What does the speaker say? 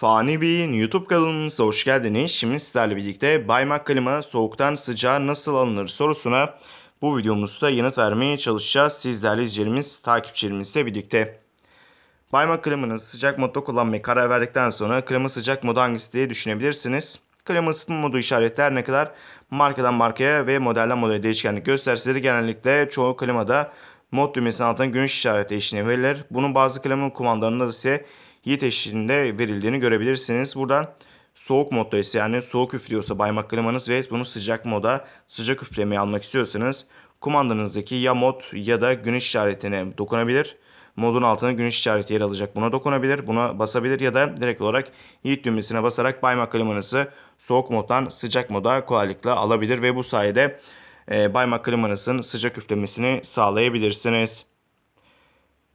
Fani Bey'in YouTube kanalımıza hoş geldiniz. Şimdi sizlerle birlikte Baymak klima soğuktan sıcağa nasıl alınır sorusuna bu videomuzda yanıt vermeye çalışacağız. Sizlerle izleyicilerimiz, takipçilerimizle birlikte. Baymak klimanın sıcak modda kullanmaya karar verdikten sonra klima sıcak modu hangisi diye düşünebilirsiniz. Klima ısıtma modu işaretler ne kadar markadan markaya ve modelden modele değişkenlik gösterse de genellikle çoğu klimada mod düğmesinin altına güneş işareti eşliğinde verilir. Bunun bazı klima kumandalarında ise heat eşliğinde verildiğini görebilirsiniz. Buradan soğuk modda ise yani soğuk üflüyorsa baymak klimanız ve bunu sıcak moda sıcak üflemeyi almak istiyorsanız kumandanızdaki ya mod ya da güneş işaretine dokunabilir. Modun altına güneş işareti yer alacak. Buna dokunabilir, buna basabilir ya da direkt olarak heat düğmesine basarak baymak klimanızı soğuk moddan sıcak moda kolaylıkla alabilir ve bu sayede e, baymak klimanızın sıcak üflemesini sağlayabilirsiniz.